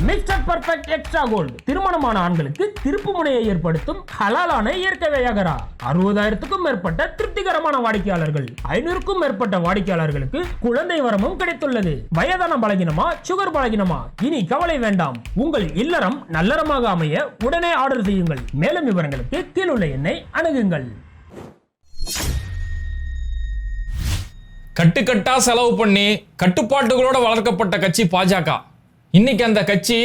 Mister perfect extra gold திருமணமான ஆண்களுக்கு திருப்பு முனையை ஏற்படுத்தும் ஹலாலான இயற்கை வையகரா. அறுபதாயிரத்துக்கும் மேற்பட்ட திருப்திகரமான வாடிக்கையாளர்கள். ஐநூறுக்கும் மேற்பட்ட வாடிக்கையாளர்களுக்கு குழந்தை வரமும் கிடைத்துள்ளது. வயதான பலகினமா சுகர் பலகினமா? இனி கவலை வேண்டாம். உங்கள் இல்லறம் நல்லறமாக அமைய உடனே ஆர்டர் செய்யுங்கள். மேலும் விவரங்களுக்கு கீழுள்ள எண்ணை அணுகுங்கள். கட்டுக்கட்டா செலவு பண்ணி கட்டுப்பாட்டுகளோட வளர்க்கப்பட்ட கட்சி பாஜக. இன்னைக்கு அந்த கட்சி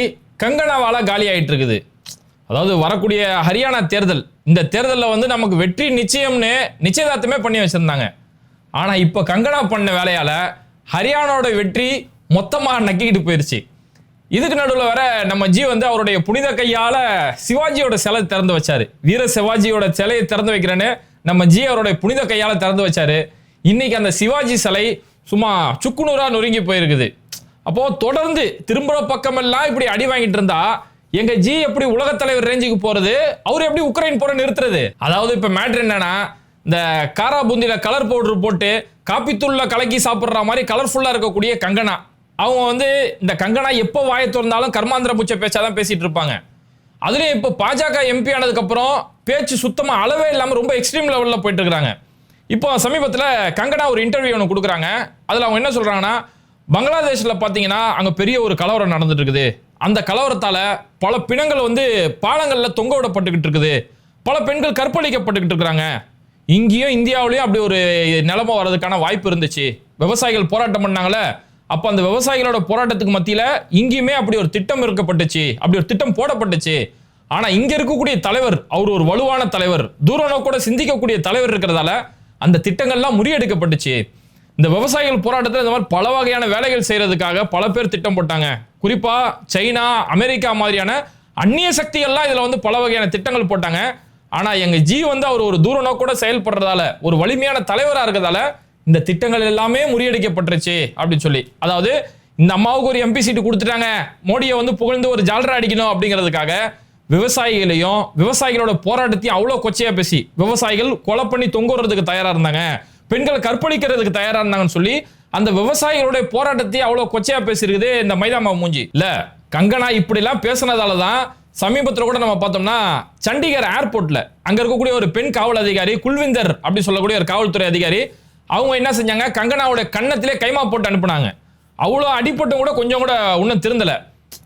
கங்கனாவால காலி ஆயிட்டு இருக்குது அதாவது வரக்கூடிய ஹரியானா தேர்தல் இந்த தேர்தலில் வந்து நமக்கு வெற்றி நிச்சயம்னு நிச்சயதார்த்தமே பண்ணி வச்சுருந்தாங்க. ஆனால் இப்போ கங்கனா பண்ண வேலையால் ஹரியானாவோட வெற்றி மொத்தமாக நக்கிக்கிட்டு போயிடுச்சு இதுக்கு நடுவில் வர நம்ம ஜி வந்து அவருடைய புனித கையால் சிவாஜியோட சிலை திறந்து வச்சார். வீர சிவாஜியோட சிலையை திறந்து வைக்கிறேன்னு நம்ம ஜி அவருடைய புனித கையால் திறந்து வச்சார். இன்னைக்கு அந்த சிவாஜி சிலை சும்மா சுக்குநூறாக நொறுங்கி போயிருக்குது. அப்போ தொடர்ந்து திரும்புற பக்கமெல்லாம் இப்படி அடி வாங்கிட்டு இருந்தா எங்க ஜி எப்படி உலக தலைவர் ரேஞ்சுக்கு போறது அவர் எப்படி உக்ரைன் போற நிறுத்துறது? அதாவது இப்ப மேட்ரு என்னன்னா இந்த காரா பூந்தியில கலர் பவுடர் போட்டு காப்பித்தூள்ல கலக்கி சாப்பிடுற மாதிரி கலர்ஃபுல்லா இருக்கக்கூடிய கங்கனா. அவங்க வந்து இந்த கங்கனா எப்போ வாய திறந்தாலும் கர்மாந்திர பூச்சை பேச்சாதான் பேசிட்டு இருப்பாங்க. அதுலேயும் இப்போ பாஜக எம்பி ஆனதுக்கு அப்புறம் பேச்சு சுத்தமாக அளவே இல்லாமல் ரொம்ப எக்ஸ்ட்ரீம் லெவலில் போயிட்டு இருக்காங்க இப்போ சமீபத்தில் கங்கனா ஒரு இன்டர்வியூ ஒன்று கொடுக்குறாங்க. அதில் அவங்க என்ன சொல்கிறாங்கன்னா பங்களாதேஷில் பார்த்தீங்கன்னா அங்கே பெரிய ஒரு கலவரம் நடந்துட்டு இருக்குது அந்த கலவரத்தால் பல பிணங்கள் வந்து பாலங்களில் தொங்க விடப்பட்டுக்கிட்டு இருக்குது. பல பெண்கள் கற்பழிக்கப்பட்டுக்கிட்டு இருக்கிறாங்க. இங்கேயும் இந்தியாவிலையும் அப்படி ஒரு நிலைமை வர்றதுக்கான வாய்ப்பு இருந்துச்சு. விவசாயிகள் போராட்டம் பண்ணாங்களே. அப்போ அந்த விவசாயிகளோட போராட்டத்துக்கு மத்தியில் இங்கேயுமே அப்படி ஒரு திட்டம் இருக்கப்பட்டுச்சு. அப்படி ஒரு திட்டம் போடப்பட்டுச்சு. ஆனால் இங்கே இருக்கக்கூடிய தலைவர் அவர் ஒரு வலுவான தலைவர். தூர நோக்கோட சிந்திக்கக்கூடிய தலைவர் இருக்கிறதால அந்த திட்டங்கள்லாம் முறியெடுக்கப்பட்டுச்சு. இந்த விவசாயிகள் போராட்டத்தில் இந்த மாதிரி பல வகையான வேலைகள் செய்கிறதுக்காக பல பேர் திட்டம் போட்டாங்க. குறிப்பாக சைனா அமெரிக்கா மாதிரியான அந்நிய சக்திகள்லாம் இதில் வந்து பல வகையான திட்டங்கள் போட்டாங்க. ஆனால் எங்கள் ஜி வந்து அவர் ஒரு தூர நோக்கோட செயல்படுறதால ஒரு வலிமையான தலைவராக இருக்கிறதால இந்த திட்டங்கள் எல்லாமே முறியடிக்கப்பட்டுருச்சு அப்படின்னு சொல்லி. அதாவது இந்த அம்மாவுக்கு ஒரு எம்பி சீட்டு கொடுத்துட்டாங்க. மோடியை வந்து புகழ்ந்து ஒரு ஜாலரா அடிக்கணும் அப்படிங்கிறதுக்காக விவசாயிகளையும் விவசாயிகளோட போராட்டத்தையும் அவ்வளோ கொச்சையாக பேசி விவசாயிகள் கொலை பண்ணி தொங்குறதுக்கு தயாராக இருந்தாங்க. பெண்களை கற்பழிக்கிறதுக்கு தயாரா இருந்தாங்கன்னு சொல்லி அந்த விவசாயிகளுடைய போராட்டத்தையும் அவ்வளோ கொச்சையா பேசியிருக்குது இந்த மைதாமா மூஞ்சி. இல்ல கங்கனா இப்படிலாம் பேசுனதால தான் சமீபத்தில் கூட நம்ம பார்த்தோம்னா சண்டிகர் ஏர்போர்ட்ல அங்க இருக்கக்கூடிய ஒரு பெண் காவல் அதிகாரி குல்விந்தர் அப்படி சொல்லக்கூடிய ஒரு காவல்துறை அதிகாரி அவங்க என்ன செஞ்சாங்க? கங்கனாவோட கன்னத்திலே கைமா போட்டு அனுப்புனாங்க. அவ்வளோ அடிப்பட்டும் கூட கொஞ்சம் கூட இன்னும் திருந்தல.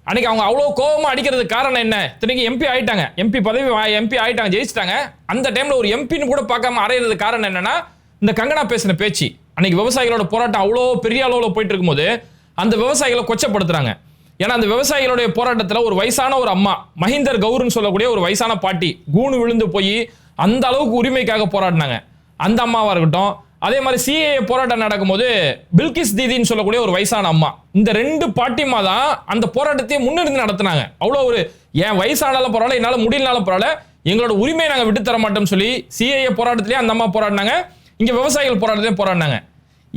அன்னைக்கு அவங்க அவ்வளோ கோபமாக அடிக்கிறதுக்கு காரணம் என்ன? இத்தனைக்கு எம்பி ஆயிட்டாங்க. எம்பி பதவி எம்பி ஆயிட்டாங்க ஜெயிச்சிட்டாங்க. அந்த டைம்ல ஒரு எம்பின்னு கூட பார்க்காம அறையிறதுக்கு காரணம் என்னன்னா இந்த கங்கனா பேசின பேச்சு அன்னைக்கு விவசாயிகளோட போராட்டம் அவ்வளோ பெரிய அளவில் போயிட்டு இருக்கும்போது அந்த விவசாயிகளை கொச்சப்படுத்துறாங்க. ஏன்னா அந்த விவசாயிகளுடைய போராட்டத்தில் ஒரு வயசான ஒரு அம்மா மஹிந்தர் கௌருன்னு சொல்லக்கூடிய ஒரு வயசான பாட்டி கூணு விழுந்து போய் அந்த அளவுக்கு உரிமைக்காக போராடினாங்க. அந்த அம்மாவாக இருக்கட்டும் அதே மாதிரி சிஏ போராட்டம் நடக்கும்போது பில்கிஸ் தீதின்னு சொல்லக்கூடிய ஒரு வயசான அம்மா இந்த ரெண்டு பாட்டிமா தான் அந்த போராட்டத்தையே முன்னிருந்து நடத்தினாங்க. அவ்வளோ ஒரு என் வயசானாலும் பரவாயில்ல என்னால் முடியலனாலும் பரவாயில்ல எங்களோட உரிமையை நாங்கள் விட்டு தர மாட்டோம்னு சொல்லி சிஏஏ போராட்டத்திலேயே அந்த அம்மா போராடினாங்க. இங்கே விவசாயிகள் போராட்டத்தையும் போராடினாங்க.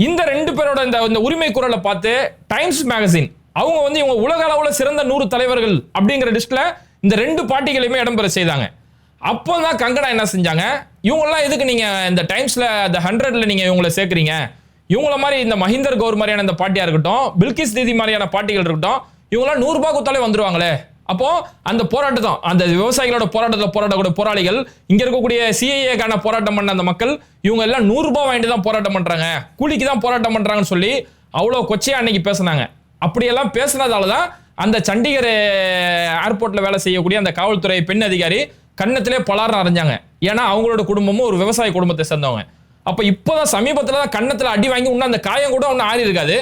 இந்த ரெண்டு பேரோட இந்த இந்த உரிமை குரலை பார்த்து டைம்ஸ் மேகசின் அவங்க வந்து இவங்க உலக அளவில் சிறந்த நூறு தலைவர்கள் அப்படிங்கிற லிஸ்ட்டில் இந்த ரெண்டு பாட்டிகளையுமே இடம்பெற செய்தாங்க. அப்போ தான் கங்கனா என்ன செஞ்சாங்க? இவங்கெல்லாம் எதுக்கு நீங்கள் இந்த டைம்ஸில் இந்த ஹண்ட்ரட்ல நீங்கள் இவங்களை சேர்க்குறீங்க? இவங்கள மாதிரி இந்த மஹிந்தர் கௌர் மாதிரியான இந்த பாட்டியாக இருக்கட்டும் பில்கிஸ் தீதி மாதிரியான பாட்டிகள் இருக்கட்டும் இவங்கெல்லாம் நூறுரூபா கொடுத்தாலே வந்துருவாங்களே? அப்போ அந்த போராட்டம் அந்த விவசாயிகளோட போராட்டத்தில் போராடக்கூடிய போராளிகள் இங்க இருக்கக்கூடிய சிஐஏக்கான போராட்டம் பண்ண அந்த மக்கள் இவங்க எல்லாம் நூறு ரூபாய் வாங்கிட்டு தான் போராட்டம் பண்றாங்க. கூலிக்கு தான் போராட்டம் பண்றாங்கன்னு சொல்லி அவ்வளோ கொச்சையா அன்னைக்கு பேசுனாங்க. அப்படியெல்லாம் பேசுனதால தான் அந்த சண்டிகர் ஏர்போர்ட்ல வேலை செய்யக்கூடிய அந்த காவல்துறை பெண் அதிகாரி கன்னத்திலே பலாரம் அரைஞ்சாங்க. ஏன்னா அவங்களோட குடும்பமும் ஒரு விவசாய குடும்பத்தை சேர்ந்தவங்க. அப்போ இப்போதான் சமீபத்தில் தான் கன்னத்தில் அடி வாங்கி இன்னும் அந்த காயம் கூட ஒன்றும் ஆறி இருக்காது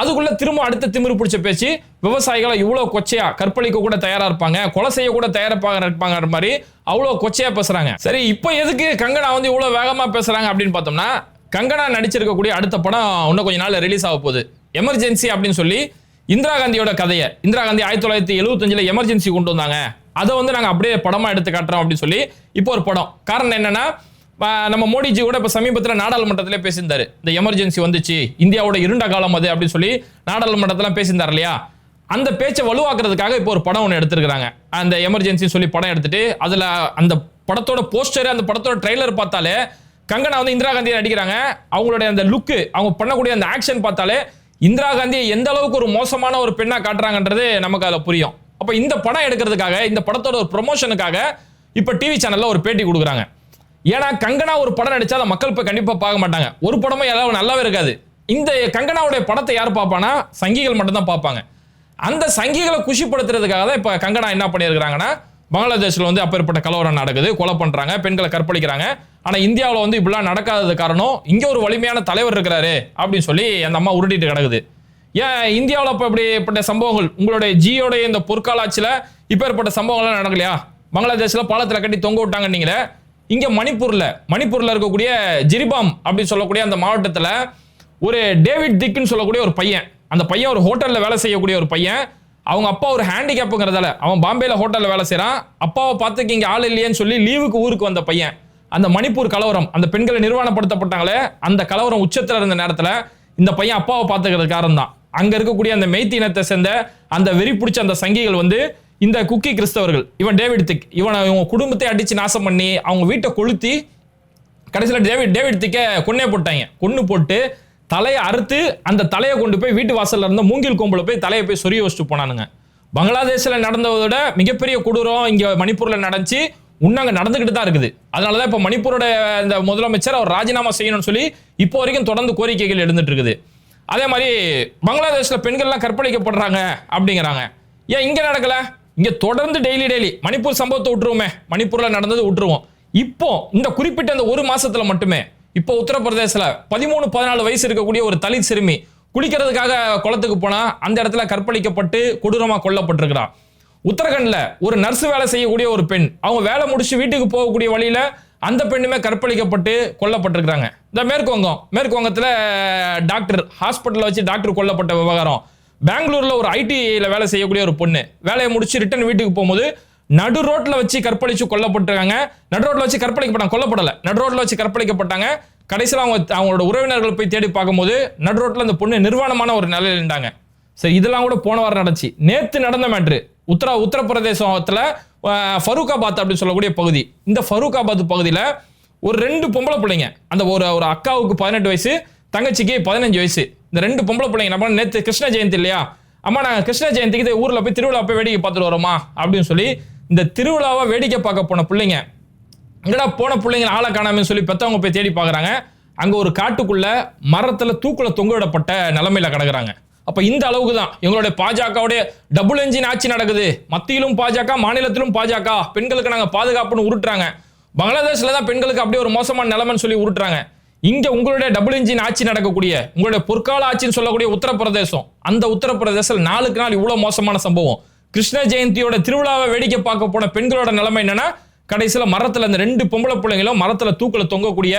அதுக்குள்ள திரும்ப அடுத்த திமிரு பிடிச்ச பேச்சு விவசாயிகளை இவ்வளோ கொச்சையா கற்பழிக்க கூட தயாரா இருப்பாங்க கொலை செய்ய கூட தயாரிப்பாங்க இருப்பாங்க மாதிரி அவ்வளோ கொச்சையா பேசுறாங்க. சரி இப்போ எதுக்கு கங்கனா வந்து இவ்வளோ வேகமா பேசுறாங்க அப்படின்னு பார்த்தோம்னா கங்கனா நடிச்சிருக்கக்கூடிய அடுத்த படம் இன்னும் கொஞ்ச நாள் ரிலீஸ் ஆக போகுது. எமர்ஜென்சி அப்படின்னு சொல்லி இந்திரா காந்தியோட கதையை இந்திரா காந்தி ஆயிரத்தி தொள்ளாயிரத்தி எழுபத்தஞ்சில் எமர்ஜென்சி கொண்டு வந்தாங்க. அதை வந்து நாங்கள் அப்படியே படமா எடுத்து காட்டுறோம் அப்படின்னு சொல்லி இப்போ ஒரு படம். காரணம் என்னன்னா நம்ம மோடிஜி கூட இப்போ சமீபத்தில் நாடாளுமன்றத்திலே பேசியிருந்தாரு. இந்த எமர்ஜென்சி வந்துச்சு இந்தியாவோட இருண்ட காலம் அது அப்படின்னு சொல்லி நாடாளுமன்றத்தில் பேசியிருந்தார் இல்லையா? அந்த பேச்சை வலுவாக்குறதுக்காக இப்போ ஒரு படம் ஒன்று எடுத்திருக்கிறாங்க. அந்த எமர்ஜென்சின்னு சொல்லி படம் எடுத்துட்டு அதில் அந்த படத்தோட போஸ்டர் அந்த படத்தோட ட்ரெய்லர் பார்த்தாலே கங்கனா வந்து இந்திரா காந்தியை நடிக்கிறாங்க. அவங்களுடைய அந்த லுக்கு அவங்க பண்ணக்கூடிய அந்த ஆக்ஷன் பார்த்தாலே இந்திரா காந்தியை எந்த அளவுக்கு ஒரு மோசமான ஒரு பெண்ணாக காட்டுறாங்கன்றது நமக்கு அதில் புரியும். அப்போ இந்த படம் எடுக்கிறதுக்காக இந்த படத்தோட ஒரு ப்ரொமோஷனுக்காக இப்போ டிவி சேனலில் ஒரு பேட்டி கொடுக்குறாங்க. ஏன்னா கங்கனா ஒரு படம் நடிச்சா அதை மக்கள் இப்போ கண்டிப்பாக பார்க்க மாட்டாங்க. ஒரு படமும் ஏதாவது நல்லாவே இருக்காது. இந்த கங்கனாவுடைய படத்தை யார் பார்ப்பானா சங்கிகள் மட்டும்தான் பார்ப்பாங்க. அந்த சங்கிகளை குஷிப்படுத்துறதுக்காக தான் இப்போ கங்கனா என்ன பண்ணியிருக்கிறாங்கன்னா பங்களாதேஷில் வந்து அப்பேற்பட்ட கலவரம் நடக்குது. கொலை பண்ணுறாங்க பெண்களை கற்பழிக்கிறாங்க. ஆனால் இந்தியாவில் வந்து இப்படிலாம் நடக்காதது காரணம் இங்கே ஒரு வலிமையான தலைவர் இருக்கிறாரு அப்படின்னு சொல்லி அந்த அம்மா உருட்டிட்டு கிடக்குது. ஏன் இந்தியாவில் இப்போ இப்படிப்பட்ட சம்பவங்கள் உங்களுடைய ஜியோடைய இந்த பொற்கால ஆட்சியில் இப்பேற்பட்ட சம்பவங்கள்லாம் நடக்கலையா? பங்களாதேஷில் பாலத்தில் கட்டி தொங்க விட்டாங்கன்னீங்களே இங்கே மணிப்பூரில் மணிப்பூரில் இருக்கக்கூடிய ஜிரிபாம் அப்படின்னு சொல்லக்கூடிய அந்த மாவட்டத்தில் ஒரு டேவிட் திக்குன்னு சொல்லக்கூடிய ஒரு பையன். அந்த பையன் ஒரு ஹோட்டலில் வேலை செய்யக்கூடிய ஒரு பையன். அவங்க அப்பா ஒரு ஹேண்டிகேப்புங்கிறதால அவன் பாம்பேயில் ஹோட்டலில் வேலை செய்கிறான் அப்பாவை பார்த்துக்கு இங்கே ஆள் இல்லையேன்னு சொல்லி லீவுக்கு ஊருக்கு வந்த பையன். அந்த மணிப்பூர் கலவரம் அந்த பெண்களை நிர்வாணப்படுத்தப்பட்டாங்களே அந்த கலவரம் உச்சத்தில் இருந்த நேரத்தில் இந்த பையன் அப்பாவை பார்த்துக்கிறது காரணம் தான் அங்கே இருக்கக்கூடிய அந்த மெய்த்தினத்தை சேர்ந்த அந்த வெறி பிடிச்ச அந்த சங்கிகள் வந்து இந்த குக்கி கிறிஸ்தவர்கள் இவன் டேவிட் திக் இவனை இவங்க குடும்பத்தை அடிச்சு நாசம் பண்ணி அவங்க வீட்டை கொளுத்தி கடைசியில் டேவிட் டேவிட் திக்க கொன்னே போட்டாங்க. கொன்று போட்டு தலையை அறுத்து அந்த தலையை கொண்டு போய் வீட்டு வாசல்ல இருந்த மூங்கில் கொம்பில் போய் தலையை போய் சொரிய வச்சுட்டு போனானுங்க. பங்களாதேஷில் நடந்ததை விட மிகப்பெரிய கொடூரம் இங்கே மணிப்பூரில் நடந்துச்சு. இன்னும் நடந்துக்கிட்டு தான் இருக்குது. அதனால தான் இப்போ மணிப்பூரோட இந்த முதலமைச்சர் அவர் ராஜினாமா செய்யணும்னு சொல்லி இப்போ வரைக்கும் தொடர்ந்து கோரிக்கைகள் எழுந்துட்டு இருக்குது. அதே மாதிரி பங்களாதேஷில் பெண்கள்லாம் கற்பழிக்கப்படுறாங்க அப்படிங்கிறாங்க. ஏன் இங்கே நடக்கல? இங்கே தொடர்ந்து டெய்லி டெய்லி மணிப்பூர் சம்பவத்தை விட்டுருவோமே. மணிப்பூரில் நடந்தது விட்டுருவோம். இப்போ இந்த குறிப்பிட்ட இந்த ஒரு மாசத்துல மட்டுமே இப்போ உத்தரப்பிரதேசல பதிமூணு பதினாலு வயசு இருக்கக்கூடிய ஒரு தலித் சிறுமி குளிக்கிறதுக்காக குளத்துக்கு போனா அந்த இடத்துல கற்பழிக்கப்பட்டு கொடூரமா கொல்லப்பட்டிருக்கிறான். உத்தரகண்ட்ல ஒரு நர்ஸ் வேலை செய்யக்கூடிய ஒரு பெண் அவங்க வேலை முடிச்சு வீட்டுக்கு போகக்கூடிய வழியில அந்த பெண்ணுமே கற்பழிக்கப்பட்டு கொல்லப்பட்டிருக்கிறாங்க. இந்த மேற்கு வங்கம் மேற்கு வங்கத்துல டாக்டர் ஹாஸ்பிட்டலில் வச்சு டாக்டர் கொல்லப்பட்ட விவகாரம். பெங்களூர்ல ஒரு ஐடியில் வேலை செய்யக்கூடிய ஒரு பொண்ணு. வேலையை முடிச்சு ரிட்டர்ன் வீட்டுக்கு போகும்போது நடு ரோட்ல வச்சு கற்பழிச்சு கொல்லப்பட்டிருக்காங்க. நடு ரோட்ல வச்சு கற்பழிக்கப்பட்டாங்க கொல்லப்படலை. நடு ரோட்ல வச்சு கற்பழிக்கப்பட்டாங்க. கடைசியில் அவங்க அவங்களோட உறவினர்கள் போய் தேடி பார்க்கும்போது நடு ரோட்ல அந்த பொண்ணு நிர்வாணமான ஒரு நிலையில் இருந்தாங்க. சரி இதெல்லாம் கூட போன வாரம் நடந்துச்சு. நேற்று நடந்த மேட்ரு உத்தரா உத்தரப்பிரதேசத்தில் அஹ், ஃபரூக்காபாத் அப்படின்னு சொல்லக்கூடிய பகுதி. இந்த ஃபரூக்காபாத் பகுதியில் ஒரு ரெண்டு பொம்பளை பிள்ளைங்க. அந்த ஒரு ஒரு அக்காவுக்கு பதினெட்டு வயசு தங்கச்சிக்கு பதினஞ்சு வயசு. இந்த ரெண்டு பொம்பளை பிள்ளைங்க நம்ம நேற்று கிருஷ்ண ஜெயந்தி இல்லையா? அம்மா நாங்கள் கிருஷ்ண ஜெயந்திக்கு ஊரில் போய் திருவிழா போய் வேடிக்கை பார்த்துட்டு வரோமா? அப்படின்னு சொல்லி இந்த திருவிழாவை வேடிக்கை பார்க்க போன பிள்ளைங்க. எங்கடா போன பிள்ளைங்க ஆளை காணாமன்னு சொல்லி பெற்றவங்க போய் தேடி பார்க்குறாங்க. அங்கே ஒரு காட்டுக்குள்ள மரத்தில் தூக்குல தொங்கவிடப்பட்ட நிலமையில கிடக்குறாங்க. அப்போ இந்த அளவுக்கு தான். எங்களுடைய பாஜகவுடைய டபுள் என்ஜின் ஆட்சி நடக்குது. மத்தியிலும் பாஜக மாநிலத்திலும் பாஜக. பெண்களுக்கு நாங்கள் பாதுகாப்புன்னு உருட்டுறாங்க. பங்களாதேஷில் தான் பெண்களுக்கு அப்படியே ஒரு மோசமான நிலைமைன்னு சொல்லி உருட்டுறாங்க. இங்க உங்களுடைய டபுள் இன்ஜின் ஆட்சி நடக்கக்கூடிய உங்களுடைய பொற்கால ஆட்சின்னு சொல்லக்கூடிய உத்தரப்பிரதேசம். அந்த உத்தரப்பிரதேசம் நாளுக்கு நாள் இவ்வளவு மோசமான சம்பவம். கிருஷ்ண ஜெயந்தியோட திருவிழாவை வேடிக்கை பார்க்க போன பெண்களோட நிலைமை என்னன்னா கடைசியில மரத்துல இந்த ரெண்டு பொம்பளை பிள்ளைங்களும் மரத்துல தூக்கில் தொங்கக்கூடிய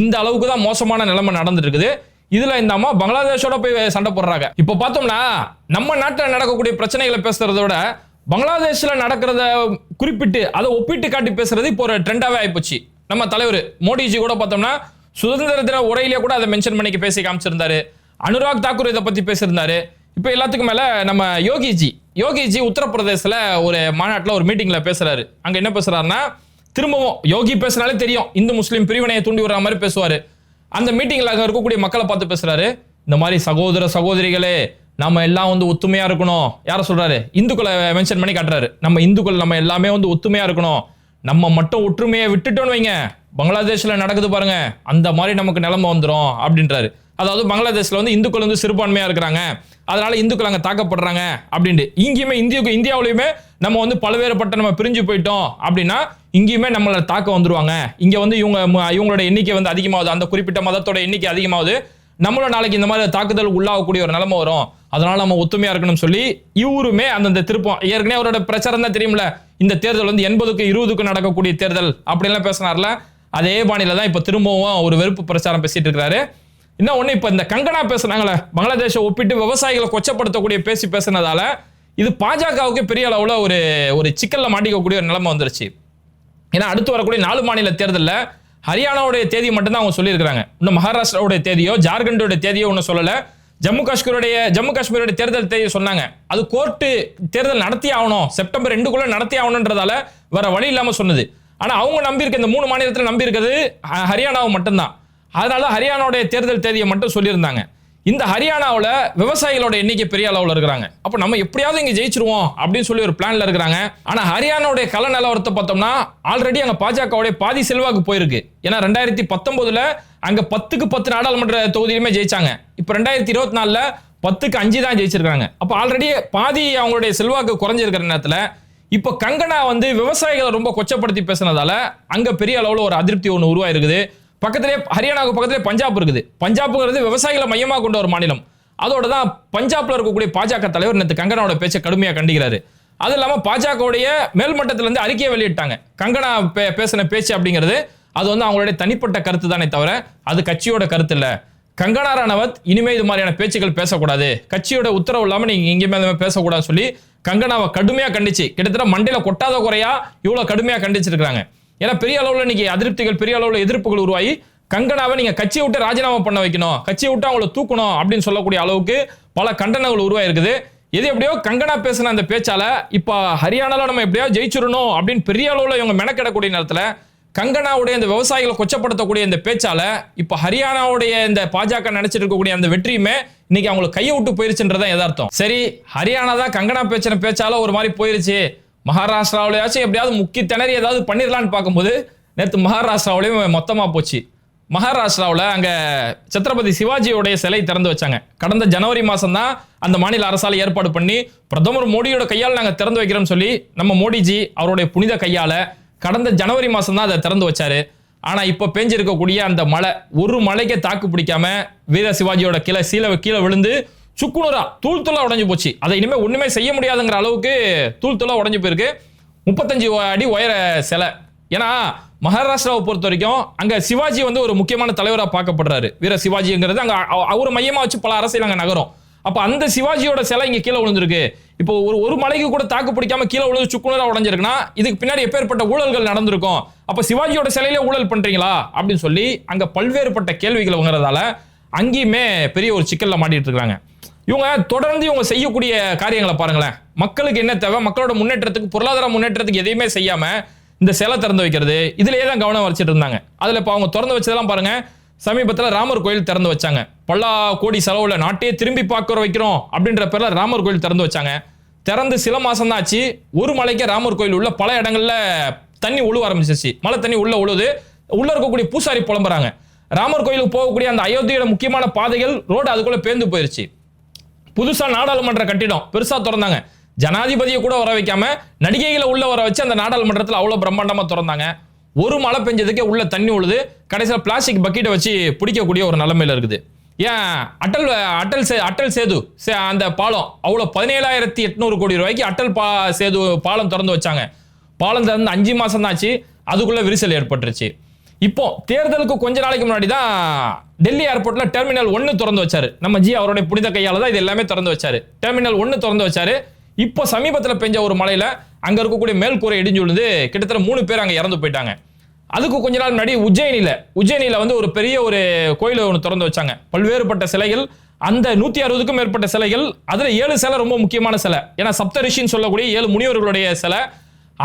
இந்த அளவுக்கு தான் மோசமான நிலைமை நடந்துட்டு இருக்குது இதுல இந்த அம்மா பங்களாதேஷோட போய் சண்டை போடுறாங்க. இப்ப பார்த்தோம்னா நம்ம நாட்டில் நடக்கக்கூடிய பிரச்சனைகளை பேசுறத விட பங்களாதேஷ்ல நடக்கிறத குறிப்பிட்டு அதை ஒப்பிட்டு காட்டி பேசுறது இப்போ ஒரு ட்ரெண்டாவே ஆயிப்போச்சு. நம்ம தலைவர் மோடிஜி கூட பார்த்தோம்னா சுதந்திர தின உரையிலேயே கூட அதை மென்ஷன் பண்ணி பேசி காமிச்சிருந்தாரு. அனுராக் தாக்கூர் இதை பத்தி பேசியிருந்தாரு. இப்போ எல்லாத்துக்கும் மேல நம்ம யோகிஜி யோகிஜி உத்தரப்பிரதேசில் ஒரு மாநாட்டில் ஒரு மீட்டிங்கில் பேசுறாரு. அங்கே என்ன பேசுறாருன்னா திரும்பவும் யோகி பேசுனாலே தெரியும். இந்து முஸ்லீம் பிரிவினையை தூண்டி விடுற மாதிரி பேசுவார். அந்த மீட்டிங்கில் இருக்கக்கூடிய மக்களை பார்த்து பேசுறாரு. இந்த மாதிரி சகோதர சகோதரிகளே நம்ம எல்லாம் வந்து ஒத்துமையா இருக்கணும். யார சொல்றாரு? இந்துக்களை மென்ஷன் பண்ணி காட்டுறாரு. நம்ம இந்துக்கள் நம்ம எல்லாமே வந்து ஒத்துமையா இருக்கணும். நம்ம மட்டும் ஒற்றுமையை விட்டுட்டோம்னு வைங்க. பங்களாதேஷில் நடக்குது பாருங்க. அந்த மாதிரி நமக்கு நிலைமை வந்துடும் அப்படின்றாரு. அதாவது பங்களாதேஷில் வந்து இந்துக்கள் வந்து சிறுபான்மையாக இருக்கிறாங்க. அதனால இந்துக்கள் அங்கே தாக்கப்படுறாங்க அப்படின்ட்டு. இங்கேயுமே இந்திய இந்தியாவிலையுமே நம்ம வந்து பல்வேறுபட்ட நம்ம பிரிஞ்சு போயிட்டோம் அப்படின்னா இங்கேயுமே நம்மளை தாக்க வந்துருவாங்க. இங்கே வந்து இவங்க ம- இவங்களோட எண்ணிக்கை வந்து அதிகமாகுது. அந்த குறிப்பிட்ட மதத்தோட எண்ணிக்கை அதிகமாகுது. நம்மளும் நாளைக்கு இந்த மாதிரி தாக்குதல் உள்ளாகக்கூடிய ஒரு நிலைமை வரும். அதனால நம்ம ஒத்துமையா இருக்கணும்னு சொல்லி இவருமே அந்தந்த திருப்பம் ஏற்கனவே அவரோட பிரச்சாரம் தான் தெரியும்ல. இந்த தேர்தல் வந்து எண்பதுக்கு இருபதுக்கு நடக்கக்கூடிய தேர்தல் அப்படின்லாம் பேசினார்ல. அதே பாணியில் தான் இப்போ திரும்பவும் ஒரு வெறுப்பு பிரச்சாரம் பேசிட்டு இருக்காரு. இன்னும் ஒன்று இப்போ இந்த கங்கனா பேசுனாங்களே பங்களாதேஷை ஒப்பிட்டு விவசாயிகளை கொச்சப்படுத்தக்கூடிய பேசி பேசுனதால இது பாஜகவுக்கு பெரிய அளவில் ஒரு ஒரு சிக்கலில் மாட்டிக்கக்கூடிய ஒரு நிலைமை வந்துருச்சு. ஏன்னா அடுத்து வரக்கூடிய நாலு மாநில தேர்தலில் ஹரியானாவுடைய தேதி மட்டும்தான் அவங்க சொல்லியிருக்காங்க இன்னும் மகாராஷ்டிராவுடைய தேதியோ ஜார்க்கண்டோட தேதியோ ஒன்றும் சொல்லலை. ஜம்மு காஷ்மீருடைய ஜம்மு காஷ்மீருடைய தேர்தல் தேதி சொன்னாங்க. அது கோர்ட்டு தேர்தல் நடத்தி ஆகணும். செப்டம்பர் ரெண்டுக்குள்ளே நடத்தி ஆகணுன்றதால வர வழி இல்லாமல் சொன்னது. ஆனால் அவங்க நம்பியிருக்க இந்த மூணு மாநிலத்தில் நம்பியிருக்கிறது ஹரியானாவை மட்டும்தான். அதனால ஹரியானாவுடைய தேர்தல் தேதியை மட்டும் சொல்லியிருந்தாங்க. இந்த ஹரியானாவில் விவசாயிகளோட எண்ணிக்கை பெரிய அளவில் இருக்கிறாங்க. அப்போ நம்ம எப்படியாவது இங்கே ஜெயிச்சிருவோம் அப்படின்னு சொல்லி ஒரு பிளான்ல இருக்கிறாங்க. ஆனால் ஹரியானாவுடைய கள நிலவரத்தை பார்த்தோம்னா ஆல்ரெடி அங்கே பாஜகவுடைய பாதி செல்வாக்கு போயிருக்கு. ஏன்னா ரெண்டாயிரத்தி பத்தொன்பதுல அங்கே பத்துக்கு பத்து நாடாளுமன்ற தொகுதியிலுமே ஜெயிச்சாங்க. இப்போ ரெண்டாயிரத்தி இருபத்தி நாலில் பத்துக்கு அஞ்சு தான் ஜெயிச்சிருக்காங்க. அப்போ ஆல்ரெடி பாதி அவங்களுடைய செல்வாக்கு குறைஞ்சிருக்கிற நேரத்தில் இப்போ கங்கனா வந்து விவசாயிகளை ரொம்ப கொச்சப்படுத்தி பேசுனதால அங்க பெரிய அளவில் ஒரு அதிருப்தி ஒன்று உருவாயிருக்குது. பக்கத்திலே ஹரியானாவுக்கு பக்கத்திலே பஞ்சாப் இருக்குது. பஞ்சாப்ங்கிறது விவசாயிகளை மையமாக கொண்ட ஒரு மாநிலம். அதோட தான் பஞ்சாப்ல இருக்கக்கூடிய பாஜக தலைவர் நேற்று கங்கனாவோட பேச்சை கடுமையாக கண்டிக்கிறாரு. அது இல்லாமல் பாஜகவுடைய மேல்மட்டத்திலேருந்து அறிக்கையை வெளியிட்டாங்க. கங்கனா பே பேசின பேச்சு அப்படிங்கிறது அது வந்து அவங்களுடைய தனிப்பட்ட கருத்து தானே தவிர அது கட்சியோட கருத்து இல்லை. கங்கனா ரணவத் இனிமே இது மாதிரியான பேச்சுக்கள் பேசக்கூடாது. கட்சியோட உத்தரவு இல்லாமல் நீங்கள் எங்கேயுமே அந்த மாதிரி பேசக்கூடாதுன்னு சொல்லி கங்கனாவை கடுமையாக கண்டிச்சு. கிட்டத்தட்ட மண்டையில் கொட்டாத குறையா இவ்வளோ கடுமையாக கண்டிச்சிருக்கிறாங்க. ஏன்னா பெரிய அளவில் இன்னைக்கு அதிருப்திகள் பெரிய அளவில் எதிர்ப்புகள் உருவாகி கங்கனாவை நீங்கள் கட்சியை விட்டு ராஜினாமா பண்ண வைக்கணும் கட்சியை விட்டு அவங்கள தூக்கணும் அப்படின்னு சொல்லக்கூடிய அளவுக்கு பல கண்டனங்கள் உருவாயிருக்குது. எது எப்படியோ கங்கனா பேசின அந்த பேச்சால இப்போ ஹரியானால நம்ம எப்படியோ ஜெயிச்சிடணும் அப்படின்னு பெரிய அளவில் இவங்க மெனக்கிடக்கூடிய நேரத்தில் கங்கனாவுடைய இந்த விவசாயிகளை கொச்சப்படுத்தக்கூடிய இந்த பேச்சால இப்போ ஹரியானாவுடைய இந்த பாஜக நினைச்சிட்டு இருக்கக்கூடிய அந்த வெற்றியுமே இன்னைக்கு அவங்களுக்கு கையை விட்டு போயிருச்சுன்றதான் எதார்த்தம் சரி ஹரியானா தான் கங்கனா பேச்சனை பேச்சாலும் ஒரு மாதிரி போயிருச்சு. மகாராஷ்டிராவிலயாச்சும் எப்படியாவது முக்கிய திணறி ஏதாவது பண்ணிடலான்னு பார்க்கும்போது நேற்று மகாராஷ்டிராவிலையும் மொத்தமாக போச்சு. மகாராஷ்டிராவில் அங்கே சத்ரபதி சிவாஜியோடைய சிலை திறந்து வச்சாங்க. கடந்த ஜனவரி மாதம் தான் அந்த மாநில அரசால் ஏற்பாடு பண்ணி பிரதமர் மோடியோட கையால் நாங்கள் திறந்து வைக்கிறோம்னு சொல்லி நம்ம மோடிஜி அவருடைய புனித கையால் கடந்த ஜனவரி மாதம் தான் அதை திறந்து வச்சாரு. ஆனால் இப்போ பெஞ்சிருக்கக்கூடிய அந்த மலை ஒரு மலைக்கே தாக்கு பிடிக்காம வீர சிவாஜியோட கீழே சீல கீழே விழுந்து சுக்குநூறா தூள் தூளா உடைஞ்சு போச்சு. அதை இனிமேல் ஒன்றுமே செய்ய முடியாதுங்கிற அளவுக்கு தூள் தூளா உடைஞ்சு போயிருக்கு. முப்பத்தஞ்சு அடி உயர சிலை. ஏன்னா மகாராஷ்டிராவை பொறுத்த வரைக்கும் அங்கே சிவாஜி வந்து ஒரு முக்கியமான தலைவராக பார்க்கப்படுறாரு. வீர சிவாஜிங்கிறது அங்கே அவ- அவரை மையமாக வச்சு பல அரசியல் அங்கே நகரும். அப்ப அந்த சிவாஜியோட சிலை இங்க கீழே விழுந்திருக்கு. இப்போ ஒரு ஒரு மலைக்கு கூட தாக்கு பிடிக்காம கீழே விழுந்து சுக்குனரா உடஞ்சிருக்குன்னா இதுக்கு பின்னாடி எப்பேற்பட்ட ஊழல்கள் நடந்திருக்கும். அப்ப சிவாஜியோட சிலையில ஊழல் பண்றீங்களா? அப்படின்னு சொல்லி அங்க பல்வேறுபட்ட கேள்விகள் வங்குறதால அங்கேயுமே பெரிய ஒரு சிக்கல்ல மாட்டிட்டு இருக்காங்க. இவங்க தொடர்ந்து இவங்க செய்யக்கூடிய காரியங்களை பாருங்களேன். மக்களுக்கு என்ன தேவை? மக்களோட முன்னேற்றத்துக்கு பொருளாதார முன்னேற்றத்துக்கு எதையுமே செய்யாம இந்த சிலை திறந்து வைக்கிறது. இதுலயே தான் கவனம் வச்சுட்டு இருந்தாங்க. அதுல இப்ப அவங்க திறந்து வச்சதெல்லாம் பாருங்க. சமீபத்தில் ராமர் கோயில் திறந்து வச்சாங்க. பல்லா கோடி செலவில் நாட்டையே திரும்பி பார்க்க வைக்கிறோம் அப்படின்ற பேரில் ராமர் கோயில் திறந்து வச்சாங்க. திறந்து சில மாதம் தான் ஆச்சு. ஒரு மலைக்கு ராமர் கோயில் உள்ள பல இடங்களில் தண்ணி உழுவ ஆரம்பிச்சிருச்சு. மழை தண்ணி உள்ள உழுது உள்ள இருக்கக்கூடிய பூசாரி புலம்புறாங்க. ராமர் கோயிலுக்கு போகக்கூடிய அந்த அயோத்தியோட முக்கியமான பாதைகள் ரோடு அதுக்குள்ள பேர்ந்து போயிருச்சு. புதுசாக நாடாளுமன்ற கட்டிடம். பெருசாக திறந்தாங்க. ஜனாதிபதியை கூட வர வைக்காம நடிகைகளை உள்ள வர வச்சு அந்த நாடாளுமன்றத்தில் அவ்வளோ பிரம்மாண்டமாக திறந்தாங்க. ஒரு மழை பெஞ்சதுக்கே உள்ள தண்ணி உழுது கடைசியில் பிளாஸ்டிக் பக்கெட்டை வச்சு பிடிக்கக்கூடிய ஒரு நிலைமையில இருக்குது. ஏன்? அட்டல் அட்டல் சே அட்டல் சேது சே- அந்த பாலம் அவ்வளோ பதினேழாயிரத்தி எட்நூறு கோடி ரூபாய்க்கு அட்டல் பா சேது பாலம் திறந்து வச்சாங்க. பாலம் திறந்து அஞ்சு மாதம் தான் அதுக்குள்ளே விரிசல் ஏற்பட்டுருச்சு. இப்போ தேர்தலுக்கு கொஞ்ச நாளைக்கு முன்னாடி தான் டெல்லி ஏர்போர்ட்டில் டெர்மினல் ஒன்று திறந்து வச்சாரு. நம்ம ஜி அவருடைய புனித கையால் தான் இது எல்லாமே திறந்து வச்சாரு. டெர்மினல் ஒன்று திறந்து வச்சாரு. இப்போ சமீபத்தில் பெஞ்ச ஒரு மலையில் அங்கே இருக்கக்கூடிய மேல்கூரை இடிஞ்சு விழுந்து கிட்டத்தட்ட மூணு பேர் அங்கே இறந்து போயிட்டாங்க. அதுக்கு கொஞ்ச நாள் முன்னாடி உஜ்ஜயினியில் உஜ்ஜயினியில் வந்து ஒரு பெரிய ஒரு கோயில் ஒன்று திறந்து வச்சாங்க. பல்வேறுபட்ட சிலைகள் அந்த நூத்தி அறுபதுக்கும் மேற்பட்ட சிலைகள் அதுல ஏழு சிலை ரொம்ப முக்கியமான சிலை. ஏன்னா சப்த ரிஷின்னு சொல்லக்கூடிய ஏழு முனிவர்களுடைய சிலை.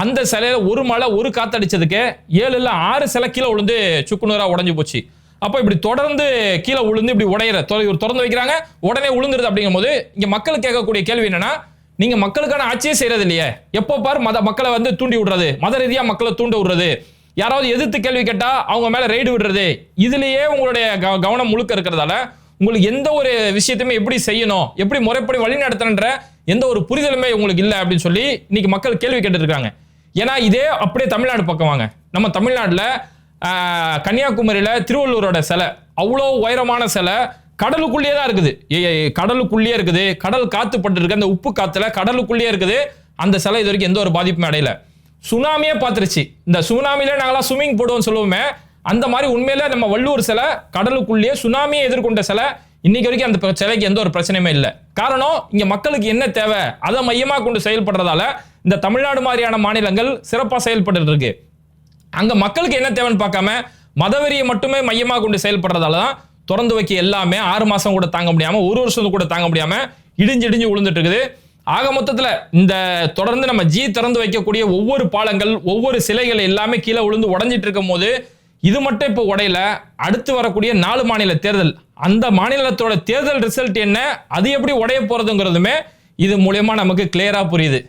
அந்த சிலையில ஒரு மழை ஒரு காத்தடிச்சதுக்கு ஏழு இல்ல ஆறு சிலை கீழே விழுந்து சுக்குநூறா உடஞ்சு போச்சு. அப்போ இப்படி தொடர்ந்து கீழே விழுந்து இப்படி உடையிற திறந்து வைக்கிறாங்க. உடனே விழுந்துருது அப்படிங்கும் போது இங்க மக்கள் கேட்கக்கூடிய கேள்வி என்னன்னா நீங்க மக்களுக்கான ஆட்சியே செய்யறது இல்லையே எப்போ பார் மத மக்களை வந்து தூண்டி விடுறது. மத ரீதியா மக்களை தூண்ட விடுறது. யாராவது எதிர்த்து கேள்வி கேட்டா அவங்க மேல ரெய்டு விடுறது. இதுலயே உங்களுடைய கவ- கவனம் முழுக்க இருக்கிறதால உங்களுக்கு எந்த ஒரு விஷயத்தையுமே எப்படி செய்யணும் எப்படி முறைப்படி வழி நடத்தணுன்ற எந்த ஒரு புரிதலுமே உங்களுக்கு இல்லை அப்படின்னு சொல்லி இன்னைக்கு மக்கள் கேள்வி கேட்டுருக்காங்க ஏன்னா இதே அப்படியே தமிழ்நாடு பக்கம் வாங்க. நம்ம தமிழ்நாட்டில் கன்னியாகுமரியில் திருவள்ளூரோட சிலை அவ்வளோ உயரமான சிலை கடலுக்குள்ளேயே தான் இருக்குது. ஏ- கடலுக்குள்ளேயே இருக்குது. கடல் காத்து இருக்கு அந்த உப்பு காத்துல கடலுக்குள்ளேயே இருக்குது. அந்த சிலை இது வரைக்கும் எந்த ஒரு பாதிப்புமே அடையல. சுனாமியே பார்த்துருச்சு. இந்த சுனாமியில நாங்களாம் ஸ்விம்மிங் போடுவோம்னு சொல்லுவோமே அந்த மாதிரி உண்மையில நம்ம வள்ளுவர் சிலை கடலுக்குள்ளேயே சுனாமியை எதிர்கொண்ட சிலை இன்னைக்கு வரைக்கும் அந்த சிலைக்கு எந்த ஒரு பிரச்சனையுமே இல்லை. காரணம் இங்க மக்களுக்கு என்ன தேவை? அதை மையமாக கொண்டு செயல்படுறதால இந்த தமிழ்நாடு மாதிரியான மாநிலங்கள் சிறப்பாக செயல்பட்டு இருக்கு. அங்க மக்களுக்கு என்ன தேவைன்னு பார்க்காம மதவெறியை மட்டுமே மையமாக கொண்டு செயல்படுறதால தான் திறந்து வைக்க எல்லாமே ஆறு மாதம் கூட தாங்க முடியாமல் ஒரு வருஷம் கூட தாங்க முடியாமல் இடிஞ்சு இடிஞ்சு விழுந்துட்டு இருக்குது ஆக மொத்தத்தில் இந்த தொடர்ந்து நம்ம ஜி திறந்து வைக்கக்கூடிய ஒவ்வொரு பாலங்கள் ஒவ்வொரு சிலைகள் எல்லாமே கீழே விழுந்து உடஞ்சிட்டு இருக்கும் போது இது மட்டும் இப்போ உடையில. அடுத்து வரக்கூடிய நாலு மாநில தேர்தல். அந்த மாநிலத்தோட தேர்தல் ரிசல்ட் என்ன? அது எப்படி உடைய போறதுங்கிறதுமே இது மூலயமா நமக்கு கிளியரா புரியுது.